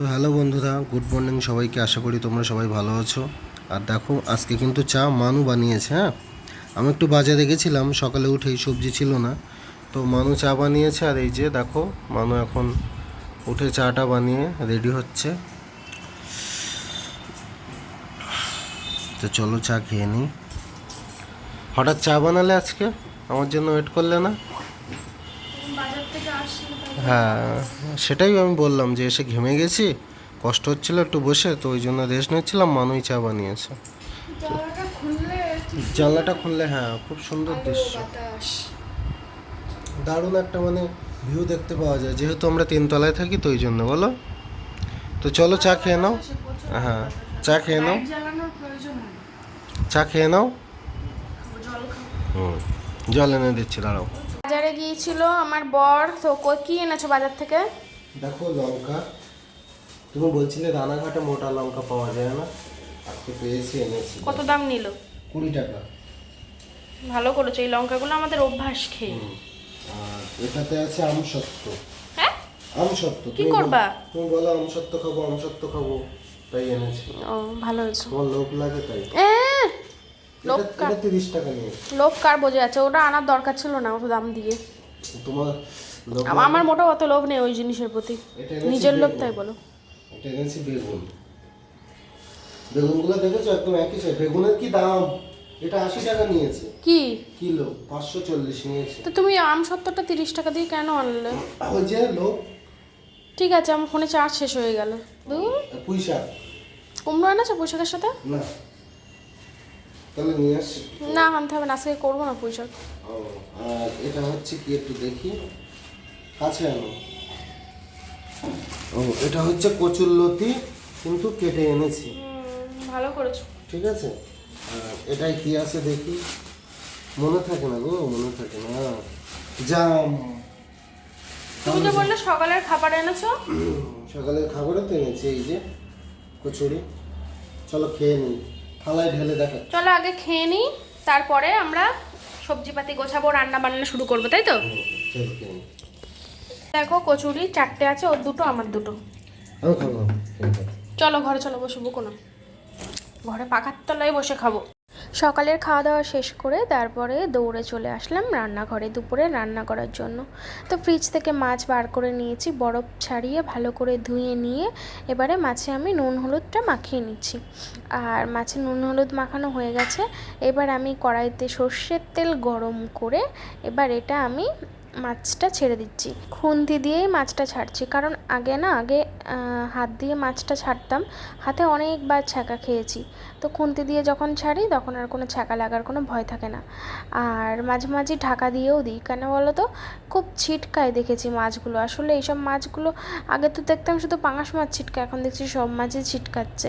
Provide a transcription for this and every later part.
তো হ্যালো বন্ধুরা good morning সবাইকে। আশা করি তোমরা সবাই ভালো আছো। আর দেখো আজকে কিন্তু চা মানু বানিয়েছে হ্যাঁ? আমি একটু বাজারে গেছিলাম সকালে উঠেই সবজি ছিল না। তো মানু চা বানিয়েছে আর এই যে দেখো মানু এখন উঠে চাটা বানিয়ে রেডি হচ্ছে। তো চলো চা খেয়ে নিই। হঠাৎ চা বানালে আজকে? আমার জন্য ওয়েট করলে না? হ্যাঁ। সেটাই আমি বললাম যে এসে ঘেমে গেছি কষ্ট হচ্ছিল একটু বসে তো ওই জন্য রেস্ট নিচ্ছিলাম মানুই চা বানিয়েছে। জানলাটা খুললে হ্যাঁ খুব সুন্দর দৃশ্য। দারুণ একটা মানে ভিউ দেখতে পাওয়া যায় যেহেতু আমরা তিনতলায় থাকি তো ওই জন্য বলো? তো চলো চা খেয়ে নাও। হ্যাঁ চা খেয়ে নাও। চা খেয়ে নাও। হুম জল এনে দিচ্ছি দাঁড়াও। বাজারে গিয়েছিল আমার বর। তো কই- কি এনেছো বাজার থেকে? দেখো লঙ্কা। তুমি বলছিলে রানাঘাটে মোটা লঙ্কা পাওয়া যায় না। আজকে পেয়েছি এনেছি। কত দাম নিল? কুড়ি টাকা। ভালো করেছ এই লঙ্কাগুলো আমাদের অভ্যাস খেয়ে। আর এটাতে আছে আমসত্ত্ব। হ্যাঁ? আমসত্ত্ব। কি করবা? তুমি বলো আমসত্ত্ব খাব আমসত্ত্ব খাব তাই এনেছি। ও ভালো হয়েছে। তোমার লোভ লাগে তাই। এটা তিরিশ টাকা নিয়ে। কার বোঝা আছে? ওটা আনার দরকার ছিল না অত দাম দিয়ে। তোমার আমার মোটেও অত লোভ নেই ওই জিনিসের প্রতি। নিজের লোভ তাই বলো। এটা এনেছি বেগুন। বেগুনগুলো দেখেছ? একদম একই সাইজ বেগুনের কি দাম? এটা আশি টাকা নিয়েছে। কি? কিলো? পাঁচশো চল্লিশ নিয়েছে। তো তুমি আম সত্তরটা তিরিশ টাকা দিয়ে কেন আনলে? ওই যে লোক ঠিক আছে আমার ফোনে চার্জ শেষ হয়ে গেল। পুঁই শাক কুমড়ো এনেছো পোশাকের সাথে? না। তাহলে নিয়ে আসছি। না আনতে হবে না আজকে করব না পোশাক ও, আর এটা হচ্ছে কি একটু দেখি? কাছে আনো। ও এটা হচ্ছে কচুর লতি কিন্তু কেটে এনেছি। ভালো করেছ। ঠিক আছে? আর এটাই কি আছে দেখি। মনে থাকে না গো মনে থাকে না। জাম। তুমি যে বললে সকালের খাবার এনেছো। সকালের খাবারও তো এনেছি এই যে কচুরি। চলো খেয়ে নিই। থালায় ঢেলে দেখা। চলো আগে খেয়ে নিই তারপরে আমরা সবজিপাতি গোছাবো রান্না বান্না শুরু করব তাই তো? দেখো কচুরি চারটে আছে ওর দুটো আমার দুটো। চলো ঘরে চলো বসে কোনো না। ঘরে পাখার তলায় বসে খাব। সকালের খাওয়া দাওয়া শেষ করে তারপরে দৌড়ে চলে আসলাম রান্নাঘরে দুপুরে রান্না করার জন্য। তো ফ্রিজ থেকে মাছ বার করে নিয়েছি, বরফ ছাড়িয়ে ভালো করে ধুয়ে নিয়ে এবারে মাছে আমি নুন হলুদটা মাখিয়ে নিচ্ছি। আর মাছে নুন হলুদ মাখানো হয়ে গেছে, এবার আমি কড়াইতে সর্ষের তেল গরম করে এবার এটা আমি মাছটা ছেড়ে দিচ্ছি। খুন্তি দিয়েই মাছটা ছাড়ছি। কারণ আগে না, আগে হাত দিয়ে মাছটা ছাড়তাম। হাতে অনেকবার ছ্যাঁকা খেয়েছি। তো খুন্তি দিয়ে যখন ছাড়ি, তখন আর কোনো ছ্যাঁকা লাগার কোনো ভয় থাকে না। আর মাঝে মাঝে ঢাকা দিয়েও দিই। কেন বলো তো খুব ছিটকায় দেখেছি মাছগুলো। আসলে এইসব মাছগুলো আগে তো দেখতাম শুধু পাঙাশ মাছ ছিটকা, এখন দেখছি সব মাছই ছিটকাচ্ছে।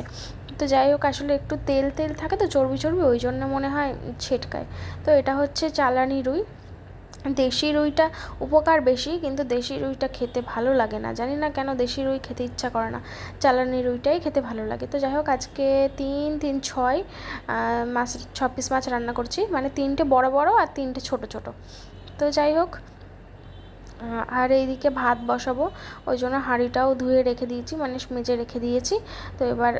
তো যাই হোক, আসলে একটু তেল তেল থাকে তো, চর্বি চর্বি, ওই জন্য মনে হয় ছিটকায়। তো এটা হচ্ছে চালানি রুই। দেশি রুইটা উপকার বেশি, কিন্তু দেশি রুইটা খেতে ভালো লাগে না। জানি না কেন দেশি রুই খেতে ইচ্ছা করে না। চালানি রুইটাই খেতে ভালো লাগে। তো যাই হোক, আজকে তিন তিন, ছয় মাছ, ছ পিস মাছ রান্না করছি। মানে তিনটে বড় বড় আর তিনটে ছোট ছোট। তো যাই হোক আর এইদিকে ভাত বসাবো। ওই জন্য হাঁড়িটাও ধুয়ে রেখে দিয়েছি মানে মেজে রেখে দিয়েছি। তো এবার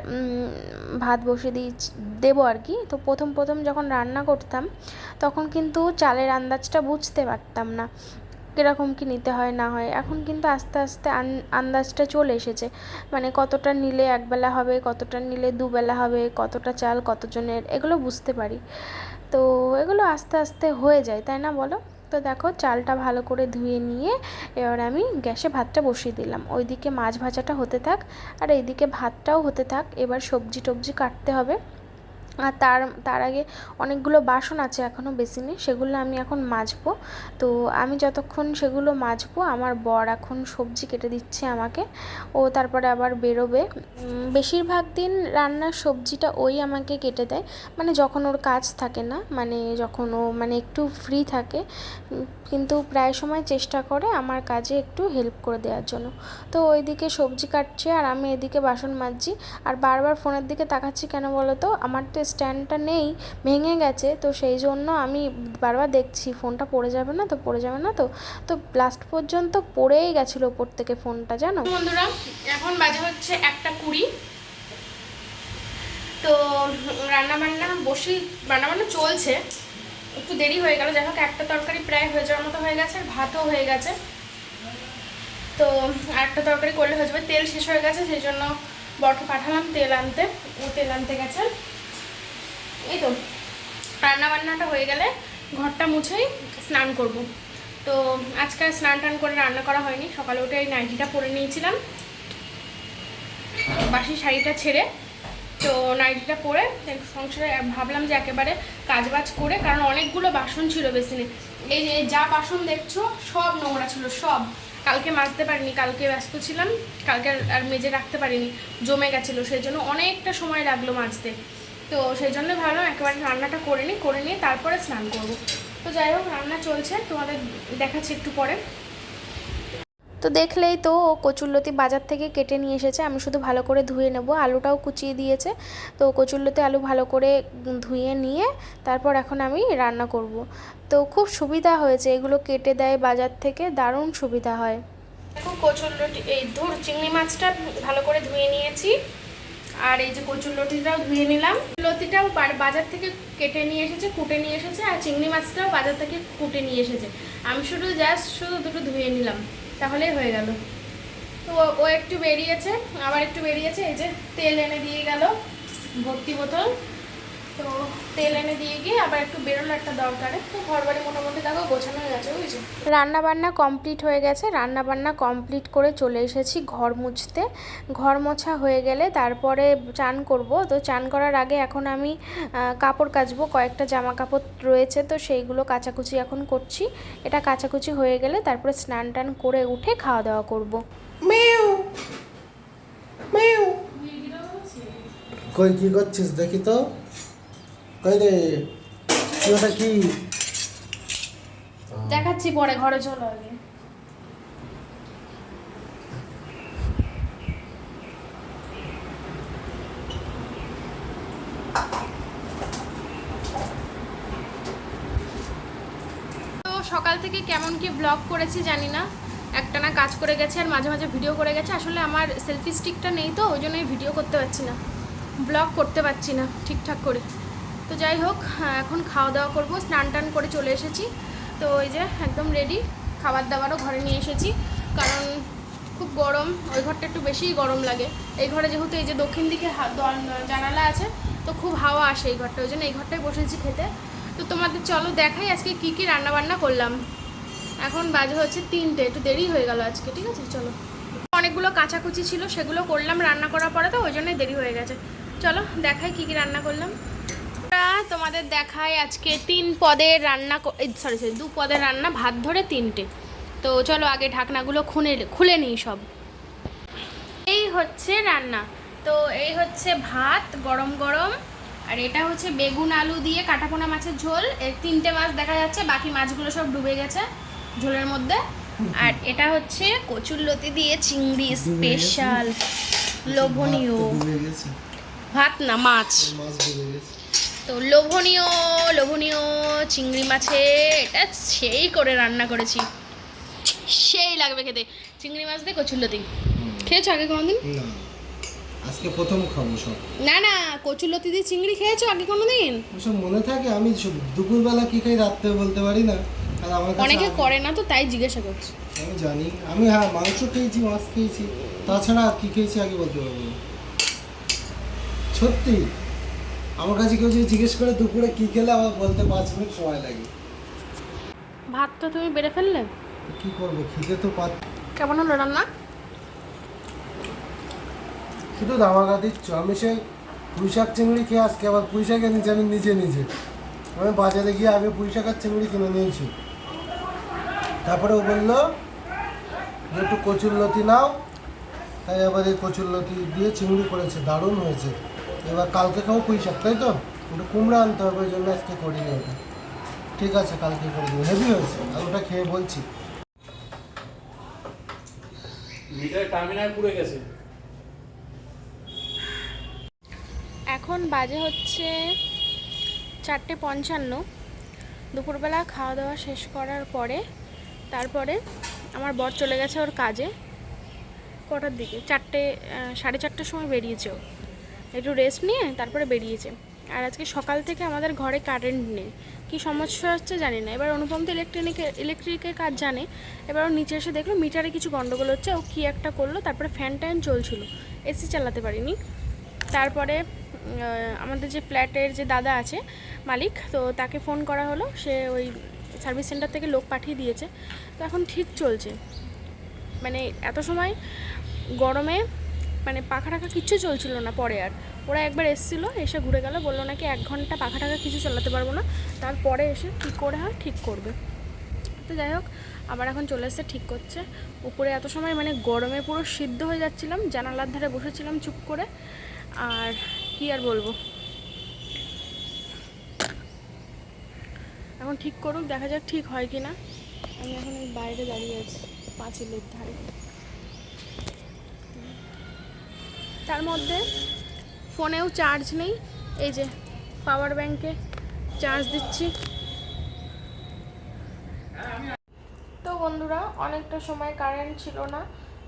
ভাত বসিয়ে দিয়েছি দেবো আর কি। তো প্রথম প্রথম যখন রান্না করতাম, তখন কিন্তু চালের আন্দাজটা বুঝতে পারতাম না, কীরকম কি নিতে হয়, না হয়। এখন কিন্তু আস্তে আস্তে আন- আন্দাজটা চলে এসেছে। মানে কতটা নিলে একবেলা হবে, কতটা নিলে দুবেলা হবে, কতটা চাল কতজনের, এগুলো বুঝতে পারি। তো এগুলো আস্তে আস্তে হয়ে যায়, তাই না বলো? তো দেখো চালটা ভালো করে ধুয়ে নিয়ে এবার আমি গ্যাসে ভাতটা বসিয়ে দিলাম। ওইদিকে মাছ ভাজাটা হতে থাক আর এইদিকে ভাতটাও হতে থাক। এবার সবজি টবজি কাটতে হবে। আর তার তার আগে অনেকগুলো বাসন আছে এখনও বেসিনে, সেগুলো আমি এখন মাজবো। তো আমি যতক্ষণ সেগুলো মাজবো, আমার বর এখন সবজি কেটে দিচ্ছে আমাকে। ও তারপরে আবার বেরোবে। বেশিরভাগ দিন রান্নার সবজিটা ওই আমাকে কেটে দেয়। মানে যখন ওর কাজ থাকে না মানে যখন ও মানে একটু ফ্রি থাকে, কিন্তু প্রায় সময় চেষ্টা করে আমার কাজে একটু হেল্প করে দেওয়ার জন্য। তো ওইদিকে সবজি কাটছে আর আমি এদিকে বাসন মাজছি। আর বারবার ফোনের দিকে তাকাচ্ছি কেন বলো তো আমার তো স্ট্যান্ডটা নেই, ভেঙে গেছে, তো সেই জন্য আমি বারবার দেখছি, ফোনটা পড়ে যাবে না তো, পড়ে যাবে না তো। তো লাস্ট পর্যন্ত পড়েই গেছিল ওপর থেকে ফোনটা, জানো? বন্ধুরা, এখন বাজে হচ্ছে একটা কুড়ি। তো রান্নাবান্না বসি রান্নাবান্না চলছে। একটু দেরি হয়ে গেল, যাই হোক, একটা তরকারি প্রায় হয়ে যাওয়ার মতো হয়ে গেছে, ভাতও হয়ে গেছে। তো একটা তরকারি করলে হয়ে যাবে, তেল শেষ হয়ে গেছে, সেই জন্য বরকে পাঠালাম তেল আনতে, ও তেল আনতে গেছে। এই তো রান্না বান্নাটা হয়ে গেলে ঘরটা মুছেই স্নান করব। তো আজকে স্নান টান করে রান্না করা হয়নি, সকালে উঠে এই নাইটিটা পরে নিয়েছিলাম। বাসি শাড়িটা ছেড়ে, তো নাইটিটা পরে সংসারে ভাবলাম যে একেবারে কাজবাজ করে, কারণ অনেকগুলো বাসন ছিল বেসিনে। এই যে যা বাসন দেখছ, সব নোংরা ছিল, সব। কালকে মাজতে পারিনি, কালকে ব্যস্ত ছিলাম, কালকে আর মেজে রাখতে পারিনি, জমে গেছিল, সেই জন্য অনেকটা সময় লাগল মাজতে। তো সেই জন্য ভাবলাম একেবারে রান্নাটা করে নিই করে নিয়ে তারপরে স্নান করব। তো যাই হোক রান্না চলছে তোমাদের দেখাচ্ছি একটু পরে। তো দেখলেই তো ও কচুরলতি বাজার থেকে কেটে নিয়ে এসেছে আমি শুধু ভালো করে ধুয়ে নেব। আলুটাও কুচিয়ে দিয়েছে তো কচুরলতি আলু ভালো করে ধুয়ে নিয়ে তারপর এখন আমি রান্না করব। তো খুব সুবিধা হয়েছে এগুলো কেটে দেয় বাজার থেকে দারুণ সুবিধা হয়। দেখো কচুরলতি এই ধুর চিংড়ি মাছটা ভালো করে ধুয়ে নিয়েছি। আর এই যে কচুর লতিটাও ধুয়ে নিলাম। লতিটাও বাজার থেকে কেটে নিয়ে এসেছে, কুটে নিয়ে এসেছে, আর চিংড়ি মাছটাও বাজার থেকে কুটে নিয়ে এসেছে। আমি শুধু জাস্ট শুধু দুটো ধুয়ে নিলাম, তাহলেই হয়ে গেল। তো ও একটু বেরিয়েছে, আবার একটু বেরিয়েছে, এই যে তেল এনে দিয়ে গেল, ভর্তি বোতল। তো তেল এনে দিয়ে গিয়ে আবার একটু বেরোলো একটা দরকারে। তো ঘর বাড়ি মোটামুটি দেখো গোছানো হয়ে গেছে বুঝছ? রান্না বান্না কমপ্লিট হয়ে গেছে। রান্না বান্না কমপ্লিট করে চলে এসেছি ঘর মুছতে। ঘর মোছা হয়ে গেলে তারপরে চান করব। তো চান করার আগে এখন আমি কাপড় কাচবো। কয়েকটা জামা কাপড় রয়েছে তো সেইগুলো কাচাকুচি এখন করছি। এটা কাচাকুচি হয়ে গেলে তারপরে স্নান টান করে উঠে খাওয়া দাওয়া করব। মেউ মেউ। কই কি করছিস? দেখি তো। কই রে কি ওটা কি? দেখাচ্ছি পরে ঘরে চলো আগে। তো সকাল থেকে কেমন কি ব্লগ করেছি জানি না। একটা না কাজ করে গেছে আর মাঝে মাঝে ভিডিও করে গেছে। আসলে আমার সেলফি স্টিকটা নেই তো ওই জন্যই ভিডিও করতে পারছি না। ব্লগ করতে পারছি না ঠিকঠাক করে। তো যাই হোক হ্যাঁ, এখন খাওয়া দাওয়া করব স্নান টান করে চলে এসেছি। তো ওই যে একদম রেডি খাবার দাবারও ঘরে নিয়ে এসেছি। কারণ খুব গরম ওই ঘরটা একটু বেশিই গরম লাগে। এই ঘরে যেহেতু এই যে দক্ষিণ দিকে জানালা আছে তো খুব হাওয়া আসে এই ঘরটা ওই জন্য এই ঘরটায় বসেছি খেতে। তো তোমাদের চলো দেখাই আজকে কি কী রান্না বান্না করলাম। এখন বাজে হচ্ছে তিনটে একটু দেরি হয়ে গেল আজকে ঠিক আছে? চলো। অনেকগুলো কাঁচাকুচি ছিল সেগুলো করলাম রান্না করার পরে তো ওই জন্যই দেরি হয়ে গেছে। চলো দেখাই কি কী রান্না করলাম। তোমাদের দেখাই আজকে তিন পদের রান্না সরি সরি দু পদের রান্না ভাত ধরে তিনটে। তো চলো আগে ঢাকনাগুলো খুলে খুলে নিই সব। এই হচ্ছে রান্না। তো এই হচ্ছে ভাত গরম গরম আর এটা হচ্ছে বেগুন আলু দিয়ে কাটাপোনা মাছের ঝোল। এই তিনটে মাছ দেখা যাচ্ছে বাকি মাছগুলো সব ডুবে গেছে ঝোলের মধ্যে। আর এটা হচ্ছে কচুর লতি দিয়ে চিংড়ি স্পেশাল লোভনীয়। ভাত না মাছ। মাছ ডুবে গেছে। তো লোভনীয় লোভনীয় চিংড়ি মাছে এটা সেই করে রান্না করেছি। সেই লাগবে খেতে। চিংড়ি মাছ দিয়ে কচুরলতি খেয়েছো আগে কোনোদিন? আজকে প্রথম খাব সব। না না কচুরলতি দিয়ে চিংড়ি খেয়েছো আগে কোনোদিন? ওসব মনে থাকে আমি দুপুরবেলা কি খাই রাত্রে বলতে পারি না। আর আমার অনেকে করে না তো তাই জিজ্ঞাসা করছি। আমি জানি। আমি হ্যাঁ মাংস খেয়েছি মাছ খেয়েছি। তাছাড়া আর কি খেয়েছি আগে বলতে পারব। সত্যি? আমার কাছে কেউ যদি জিজ্ঞেস করে দুপুরে কি খেলে আমার বলতে পাঁচ মিনিট সময় লাগে। ভাত তো তুমি বেড়ে ফেললে? কি করব? খিদে তো পাত কেমন হলো রান্না? শুধু ধামাকা দিচ্ছ। আমি সেই পুঁই শাক চিংড়ি খেয়ে আজকে আবার পুঁই শাক এনেছি আমি নিজে নিজে। আমি বাজারে গিয়ে আগে পুঁই শাক আর চিংড়ি কিনে নিয়েছি। তারপরে ও বলল যে একটু কচুর লতি নাও। তাই আবার এই কচুর লতি দিয়ে চিংড়ি করেছে। দারুণ হয়েছে। এবার কালকে খাব পুঁই শাক তাই তো? একটু কুমড়া আনতে হবে ওই জন্য আজকে করিনি ওটা ঠিক আছে কালকে করে দেবো। হেভি হয়েছে আর ওটা খেয়ে বলছি। মিটার টার্মিনাল পুড়ে গেছে। এখন বাজে হচ্ছে চারটে পঞ্চান্ন। দুপুরবেলা খাওয়া দাওয়া শেষ করার পরে তারপরে আমার বর চলে গেছে ওর কাজে। কটার দিকে? চারটে সাড়ে চারটের সময় বেরিয়েছে ও। একটু রেস্ট নিয়ে তারপরে বেরিয়েছে। আর আজকে সকাল থেকে আমাদের ঘরে কারেন্ট নেই। কি সমস্যা হচ্ছে জানি না। এবার অনুপম তো ইলেকট্রনিকের ইলেকট্রিকের কাজ জানে। এবার ও নিচে এসে দেখল মিটারে কিছু গন্ডগোল হচ্ছে। ও কী একটা করল, তারপরে ফ্যান ট্যান চলছিল। এসি চালাতে পারিনি। তারপরে আমাদের যে ফ্ল্যাটের যে দাদা আছে, মালিক, তো তাকে ফোন করা হলো। সে ওই সার্ভিস সেন্টার থেকে লোক পাঠিয়ে দিয়েছে। তো এখন ঠিক চলছে। মানে এত সময় গরমে মানে পাখা টাখা কিচ্ছু চলছিল না পরে আর। ওরা একবার এসেছিল, এসে ঘুরে গেল, বলল নাকি এক ঘণ্টা পাখা টাখা কিছু চালাতে পারব না। তারপরে এসে কী করে হয় ঠিক করবে। তো যাই হোক, আবার এখন চলে এসে ঠিক করছে। উপরে এত সময় মানে গরমে পুরো সিদ্ধ হয়ে যাচ্ছিলাম, জানালার ধারে বসেছিলাম চুপ করে। আর কি আর বলব? এখন ঠিক করুক, দেখা যাক ঠিক হয় কি না আমি এখন এই বাইরে দাঁড়িয়ে আছি, পাঁচিলের ধারে। তার মধ্যে ফোনেও চার্জ নেই। এই যে পাওয়ার ব্যাংকে চার্জ দিচ্ছি। তো বন্ধুরা, অনেকটা সময় কারেন্ট ছিল না,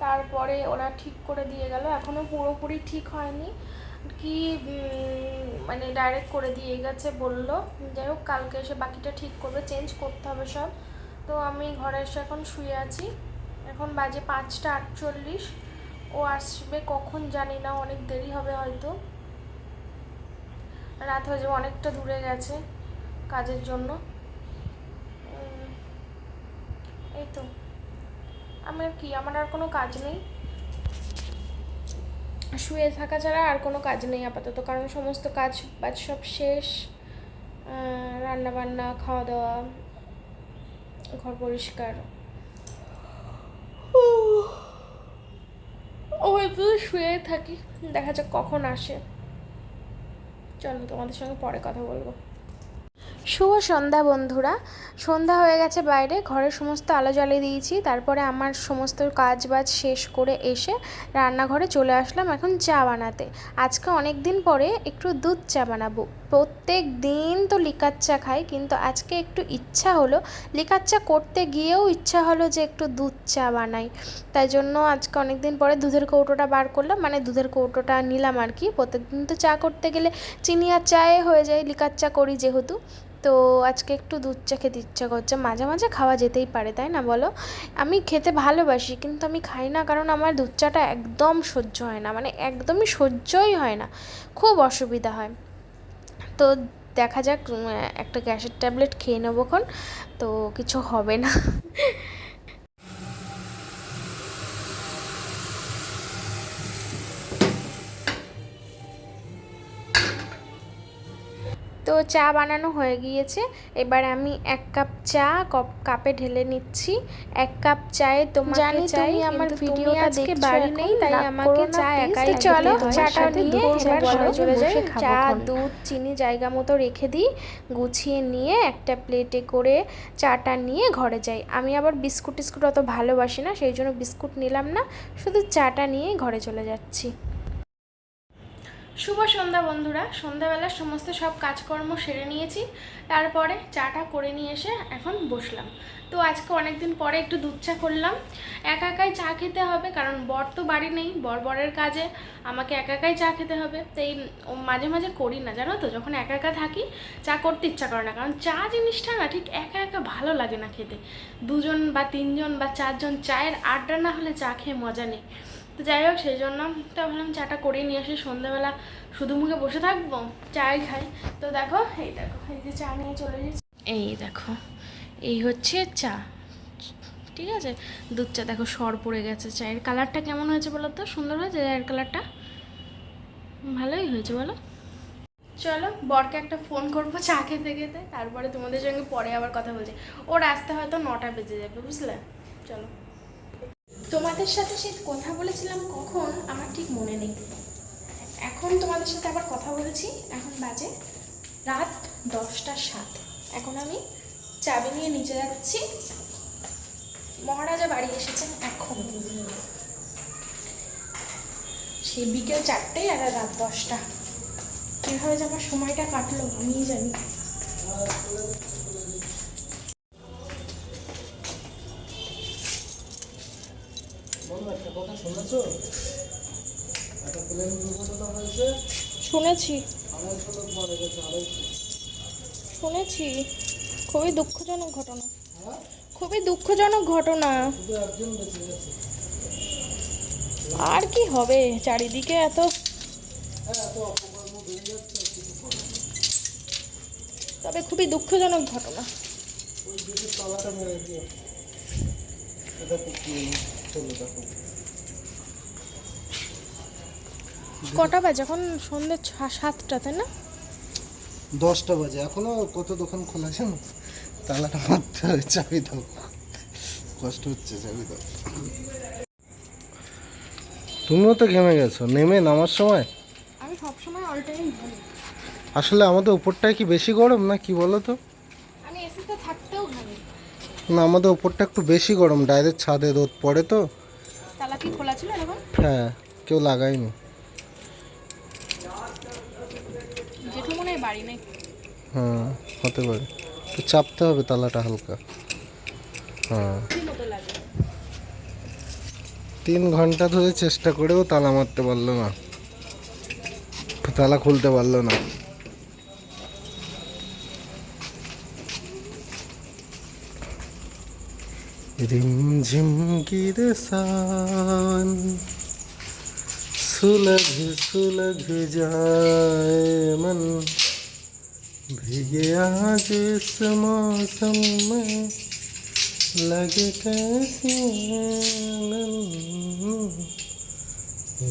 তারপরে ওরা ঠিক করে দিয়ে গেল। এখনও পুরোপুরি ঠিক হয়নি। কি মানে ডাইরেক্ট করে দিয়ে গেছে বলল। যাই হোক, কালকে এসে বাকিটা ঠিক করবে চেঞ্জ করতে হবে সব। তো আমি ঘরে এসে এখন শুয়ে আছি। এখন বাজে পাঁচটা আটচল্লিশ। ও আসবে কখন জানি না, অনেক দেরি হবে হয়তো। রাত হয়ে যাবে, অনেকটা দূরে গেছে কাজের জন্য। এই তো। আমার কি, আমার আর কোনো কাজ নেই? শুয়ে থাকা ছাড়া আর কোনো কাজ নেই আপাতত, কারণ সমস্ত কাজ বাজ সব শেষ। রান্না বান্না খাওয়া দাওয়া, ঘর পরিষ্কার। ও হয়তো শুয়ে থাকি, দেখা যাক কখন আসে। চলো তোমাদের সঙ্গে পরে কথা বলব। শুভ সন্ধ্যা বন্ধুরা। সন্ধ্যা হয়ে গেছে বাইরে, ঘরের সমস্ত আলো জ্বালিয়ে দিয়েছি। তারপরে আমার সমস্ত কাজ বাজ শেষ করে এসে রান্নাঘরে চলে আসলাম এখন চা বানাতে। আজকে অনেক দিন পরে একটু দুধ চা বানাবো। প্রত্যেক দিন তো লিকার চা খাই, কিন্তু আজকে একটু ইচ্ছা হলো। লিকার চা করতে গিয়েও ইচ্ছা হলো যে একটু দুধ চা বানাই। তাই জন্য আজকে অনেক দিন পরে দুধের কৌটোটা বার করলাম মানে দুধের কৌটোটা নিলাম আর কি। প্রত্যেকদিন তো চা করতে গেলে চিনি আর চায়ে হয়ে যায়, লিকার চা করি যেহেতু। তো আজকে একটু দুধ চা খেতে ইচ্ছা করছে। মাঝে মাঝে খাওয়া যেতেই পারে, তাই না বলো? আমি খেতে ভালোবাসি, কিন্তু আমি খাই না কারণ আমার দুধ চাটা একদম সহ্য হয় না মানে একদমই সহ্যই হয় না। খুব অসুবিধা হয়। তো দেখা যাক একটা গ্যাসের ট্যাবলেট খেয়ে নেবোক্ষণ তো কিছু হবে না। তো চা বানানো হয়ে গিয়েছে। এবার আমি এক কাপ চা কপ কাপে ঢেলে নিচ্ছি। এক কাপ চায়ে তোমাকে জানি চাই তুমি আমার ভিডিওটা ভিডিওটা আজকে বাড়ি নেই তাই আমাকে চা একাই চলো। চাটা নিয়ে এবার ঘরে চলে যাই, চা দুধ চিনি জায়গা মতো রেখে দিই। গুছিয়ে নিয়ে একটা প্লেটে করে চাটা নিয়ে ঘরে যাই। আমি আবার বিস্কুট টিস্কুট অত ভালোবাসি না সেই জন্য বিস্কুট নিলাম না। শুধু চাটা নিয়ে ঘরে চলে যাচ্ছি। শুভ সন্ধ্যা বন্ধুরা। সন্ধ্যাবেলার সমস্ত সব কাজকর্ম সেরে নিয়েছি। তারপরে চাটা করে নিয়ে এসে এখন বসলাম। তো আজকে অনেকদিন পরে একটু দুধ চা করলাম। একা একাই চা খেতে হবে, কারণ বর তো বাড়ি নেই। বর বরের কাজে আমাকে একা একাই চা খেতে হবে। তাই মাঝে মাঝে করি না, জানো তো? যখন একা একা থাকি, চা করতে ইচ্ছা করে না। কারণ চা জিনিসটা না ঠিক একা একা ভালো লাগে না খেতে। দুজন বা তিনজন বা চারজন চায়ের আড্ডা না হলে চা খেয়ে মজা নেই। তো যাই হোক সেই জন্য তো ভাবলাম চাটা করে নিয়ে আসি। সন্ধ্যাবেলা শুধু মুখে বসে থাকব চাই খাই। তো দেখো এই দেখো এই যে চা নিয়ে চলে এসেছি। এই দেখো এই হচ্ছে চা। ঠিক আছে? দুধ চা দেখো সর পড়ে গেছে চায়ের। কালারটা কেমন হয়েছে বলো তো? সুন্দর হয়েছে চায়ের কালারটা? ভালোই হয়েছে বলো। চলো বরকে একটা ফোন করব চা খেতে খেতে। তারপরে তোমাদের সঙ্গে পরে আবার কথা বলছি। ওর আসতে হয়তো নটা বেজে যাবে বুঝলে? চলো। তোমাদের সাথে সে কথা বলেছিলাম কখন, আমার ঠিক মনে নেই। এখন তোমাদের সাথে আবার কথা বলেছি, এখন বাজে রাত দশটা সাত। এখন আমি চাবি নিয়ে নিচে যাচ্ছি। মহারাজা বাড়ি এসেছেন এখন। সেই বিকেল চারটেই আর রাত দশটা। কীভাবে যে আমার সময়টা কাটলো আমিই জানি। শুনেছো? একটা প্লেন দুর্ঘটনা হয়েছে। শুনেছি। আড়াইশো লোক মারা গেছে আড়াইশো। শুনেছি। খুবই দুঃখজনক ঘটনা। হ্যাঁ? খুবই দুঃখজনক ঘটনা। শুধু একজন বেঁচে গেছে। আর কি হবে? চারিদিকে এত হ্যাঁ। তবে খুবই দুঃখজনক ঘটনা। ওই দিকে তালাটা মেরে দিও। এটা কি চলো দেখো। কটা বাজে? এখন সন্ধ্যে ছ- সাতটা তাই না? দশটা বাজে। এখনও কত দোকান খোলা আছে না তালাটা মারতে হবে চাবি দাও। কষ্ট হচ্ছে চাবি দাও। তুমিও তো ঘেমে গেছো। নেমে নামার সময়? আমি সবসময় অল টাইম আসলে আমাদের উপরটায় কি বেশি গরম না কি বলো তো? আমি এসিতে থাকতেও ঘুমি। না আমাদের উপরটা একটু বেশি গরম। ডাইরেক্ট ছাদে রোদ পড়ে তো। তালা কি খোলা ছিল হ্যাঁ কেউ লাগায়নি। পারি নাই। হ্যাঁ হতে পারে। তো চাপতে হবে তালাটা হালকা। হ্যাঁ। তিন ঘণ্টা ধরে চেষ্টা করেও তালা মারতে পারল না। তালা খুলতে পারল না। রিমঝিম গিরসান সুলভ সুলভ যায় মন मन भीगे आज इस मौसम में लगे कैसे आंगन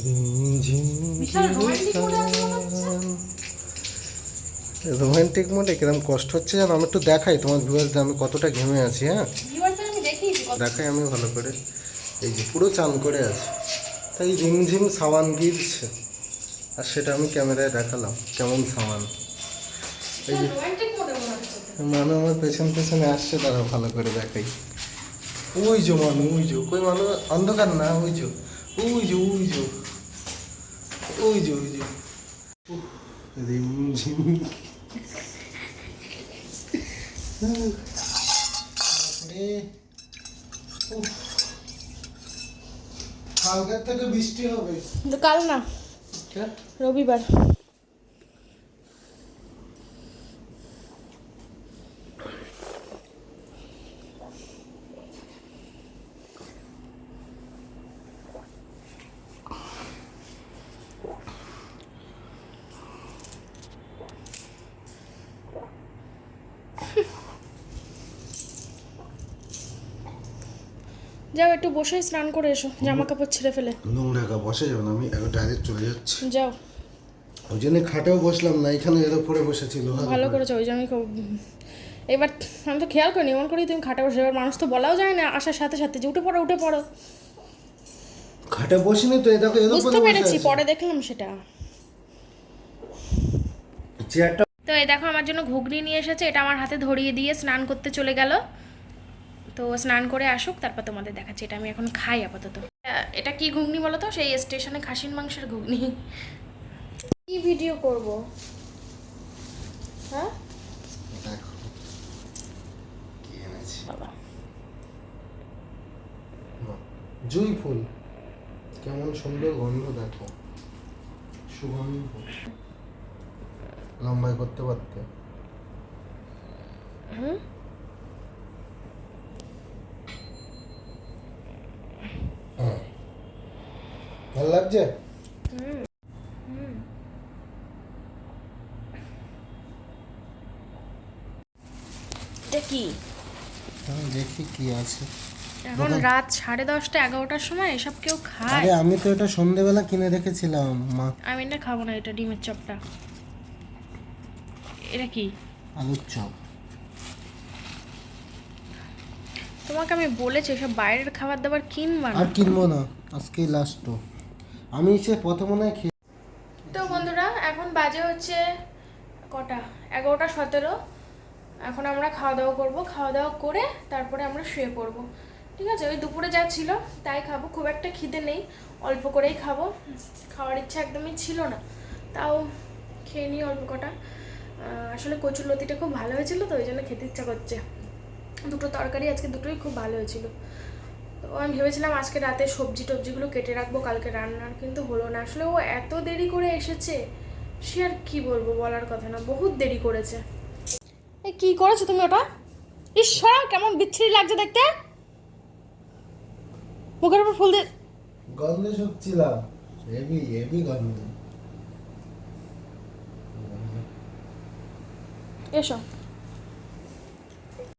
रिमझिम বিশাল romantic mood আছে মনে হচ্ছে। রোমান্টিক মোডে কিরম কষ্ট হচ্ছে জানো আমি একটু দেখাই তোমার ভিউয়ার্সদের আমি কতটা ঘেমে আছি হ্যাঁ ভিউয়ার্সদের আমি দেখিয়েছি কত দেখাই আমি ভালো করে এই যে পুরো চান করে আছে তাই রিমঝিম সাবান গিরছে আর সেটা আমি ক্যামেরায় দেখালাম কেমন সাবান এই যে মনে আমার পেছন পেছনে আসছে তারা ভালো করে দেখাই। ওই যে মানু ওই যে কই মানু? অন্ধকার না ওই যে ওই যে ওই যে ওই যে ওই যে। কালকের থেকে বৃষ্টি হবে। কাল না রবিবার। যাও একটু বসে স্নান করে এসো জামা কাপড় ছেড়ে ফেলে। নোংরা গা বসে যাবে না আমি ডাইরেক্ট চলে যাচ্ছি। যাও। ওই জন্য খাটেও বসলাম না এখানে এর উপরে বসেছিল। ভালো করেছ ওই জন্যই খুব এবার আমি তো খেয়াল করিনি এমন করেই তুমি খাটে বসে এবার মানুষ তো বলাও যায় না আসার সাথে সাথে যে উঠে পড়ো উঠে পড়ো। খাটে বসিনি তো দেখো এর বুঝতে উপরে বসে পেরেছি পরে দেখলাম সেটা। চেয়ারটা তো এই দেখো আমার জন্য ঘুগনি নিয়ে এসেছে এটা আমার হাতে ধরিয়ে দিয়ে স্নান করতে চলে গেল। তো স্নান করে আসুক তারপর তোমাদের দেখাচ্ছি। এটা আমি এখন খাই আপাতত। এটা কি ঘুগনি বলো তো? সেই স্টেশনে খাসির মাংসের ঘুগনি। কি ভিডিও করব? হ্যাঁ? জুই ফুল। কেমন সুন্দর গন্ধ দেখো। সুগন্ধ। লম্বাই করতে পারতে। হুম? ভালো লাগছে? এটা কি? আমি দেখি কি আছে। এখন রাত সাড়ে দশটা এগারোটার সময় এসব কেউ খায়? আরে আমি তো এটা সন্ধেবেলা কিনে রেখেছিলাম মা। আমি না খাব না এটা ডিমের চপটা। এটা কি? আলুর চপ। তোমাকে আমি বলেছি সব বাইরের খাবার দাবার কিনবা আর কিনবো না আজকেই লাস্ট তো আমি সে প্রথম মনে হয় খেয়ে তো বন্ধুরা, এখন বাজে হচ্ছে কটা? এগারোটা সতেরো। এখন আমরা খাওয়া দাওয়া করব। খাওয়া দাওয়া করে তারপরে আমরা শুয়ে পড়ব। ঠিক আছে? ওই দুপুরে যা ছিল তাই খাব। খুব একটা খিদে নেই। অল্প করেই খাব। খাওয়ার ইচ্ছা একদমই ছিল না। তাও খেয়ে নিই অল্প কটা। আসলে কচুর লতিটা খুব ভালো হয়েছিল তো, ওই জন্য খেতে ইচ্ছা করছে। দুটো তরকারি আজকে দুটোই খুব ভালো হয়েছিল। আমি ভেবেছিলাম আজকে রাতে সবজি টবজিগুলো কেটে রাখব কালকে রান্নার কিন্তু হলো না। আসলে ও এত দেরি করে এসেছে সে আর কি বলব বলার কথা না বহুত দেরি করেছে। এই কি করেছ তুমি ওটা? ঈশ্বর কেমন বিচ্ছিরি লাগছে দেখতে। মুখের উপর ফুল দিয়ে গন্ধে শুকছিলাম হেভি হেভি গন্ধ। এসো।